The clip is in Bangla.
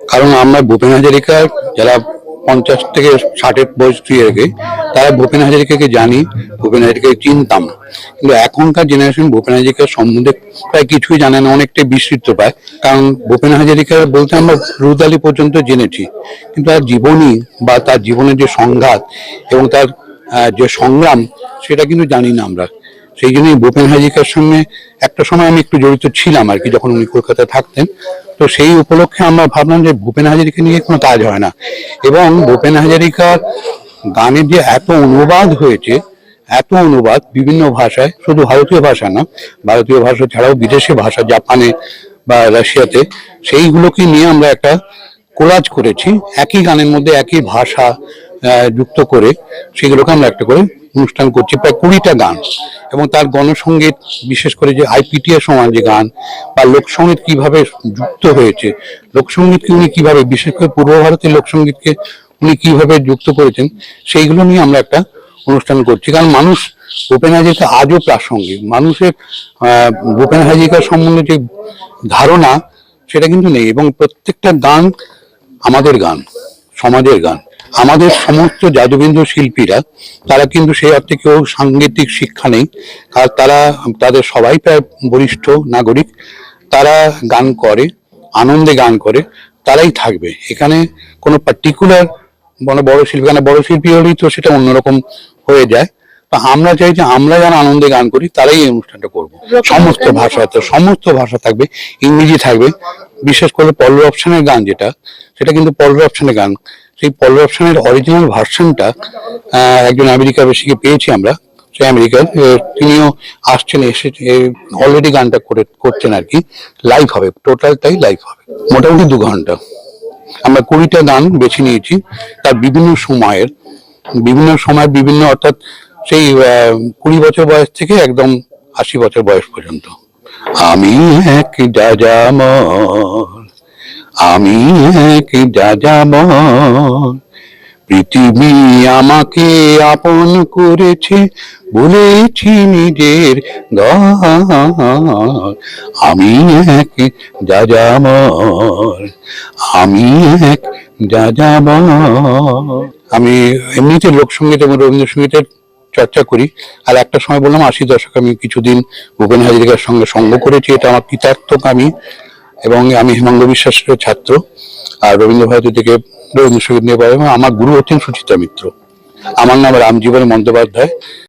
কারণ আমরা ভূপেন হাজারিকার যারা পঞ্চাশ থেকে ষাটের বয়স ছুঁয়ে তারা ভূপেন হাজারিকাকে জানি, ভূপেন হাজারিকাকে চিনতাম কিন্তু এখনকার জেনারেশন ভূপেন হাজারিকার সম্বন্ধে প্রায় কিছুই জানে না, অনেকটাই বিস্তৃত পায় কারণ ভূপেন হাজারিকা বলতে আমরা রুদালি পর্যন্ত জেনেছি। কিন্তু তার জীবনী বা তার জীবনের যে সংঘাত এবং তার যে সংগ্রাম, সেটা কিন্তু জানি না আমরা। সেই জন্যই ভূপেন হাজারিকার সঙ্গে একটা সময় আমি একটু জড়িত ছিলাম আর কি যখন উনি কলকাতায় থাকতেন। তো সেই উপলক্ষে আমরা ভাবলাম যে ভূপেন হাজারিকা নিয়ে কোনো কাজ হয় না। এবং ভূপেন হাজারিকার গানের যে এত অনুবাদ হয়েছে, এত অনুবাদ বিভিন্ন ভাষায়, শুধু ভারতীয় ভাষা না, ভারতীয় ভাষা ছাড়াও বিদেশি ভাষা, জাপানে বা রাশিয়াতে, সেইগুলোকে নিয়ে আমরা একটা কোলাজ করেছি। একই গানের মধ্যে একই ভাষা যুক্ত করে সেগুলোকে আমরা একটা করে অনুষ্ঠান করছি, প্রায় কুড়িটা গান। এবং তার গণসঙ্গীত বিশেষ করে যে আইপিটিএ সমান যে গান বা লোকসঙ্গীত কীভাবে যুক্ত হয়েছে লোকসঙ্গীতকে উনি কীভাবে, বিশেষ করে পূর্ব ভারতের লোকসঙ্গীতকে উনি কীভাবে যুক্ত করেছেন, সেইগুলো নিয়ে আমরা একটা অনুষ্ঠান করছি। কারণ মানুষ ভূপেন হাজারিকা আজও প্রাসঙ্গিক। মানুষের ভূপেন হাজারিকার সম্বন্ধে যে ধারণা, সেটা কিন্তু নেই। এবং প্রত্যেকটা গান আমাদের গান, সমাজের গান। আমাদের সমস্ত জাদুবিন্দু শিল্পীরা তারা কিন্তু সেই অর্থে কেউ সাংগীতিক শিক্ষা নেই। আর তারা তাদের সবাই প্রায় বরিষ্ঠ নাগরিক। তারা গান করে আনন্দে গান করে তারাই থাকবে। এখানে কোনো পার্টিকুলার মানে বড় শিল্পী মানে বড় শিল্পী হলেই তো সেটা অন্যরকম হয়ে যায়। তা আমরা চাই যে আমরা যারা আনন্দে গান করি তারাই এই অনুষ্ঠানটা করব। সমস্ত ভাষাতে সমস্ত ভাষা থাকবে ইংরেজি থাকবে। বিশেষ করে পল্লব অপশনের গান যেটা সেটা কিন্তু পল্লব অপশনের গান। সেই পল্লব অপশনের অরিজিনাল ভার্সনটা একজন আমেরিকা বেশিকে পেয়েছি আমরা, সেই আমেরিকার তিনিও আসছেন, এসে অলরেডি গানটা করে, করছেন আর কি। লাইভ হবে টোটালটাই লাইভ হবে, মোটামুটি দু ঘণ্টা। আমরা কুড়িটা গান বেছে নিয়েছি, তার বিভিন্ন সময়ের, বিভিন্ন সময় বিভিন্ন, অর্থাৎ সেই কুড়ি বছর বয়স থেকে একদম আশি বছর বয়স পর্যন্ত। আমি এক যাযাবর আমি এক যাযাবর। পৃথিবী আমাকে আপন করেছে, বলেছি নিজের ঘর আমি এক যাযাবর, আমি এক যাযাবর। আমি এমনিতে লোকসঙ্গীত এবং রবীন্দ্রসঙ্গীতের চর্চা করি, আর একটা সময় বললাম আশি দশক আমি কিছুদিন ভূপেন হাজারিকার সঙ্গে সঙ্গ করেছি, এটা আমার পিতার্থক আমি এবং আমি হিমাঙ্গ বিশ্বাসের ছাত্র, আর রবীন্দ্র ভারতী থেকে রবীন্দ্রসঙ্গীত নিয়ে পড়া এবং আমার গুরু হচ্ছেন সুচিত্রা মিত্র। আমার নাম রামজীবন বন্দ্যোপাধ্যায়।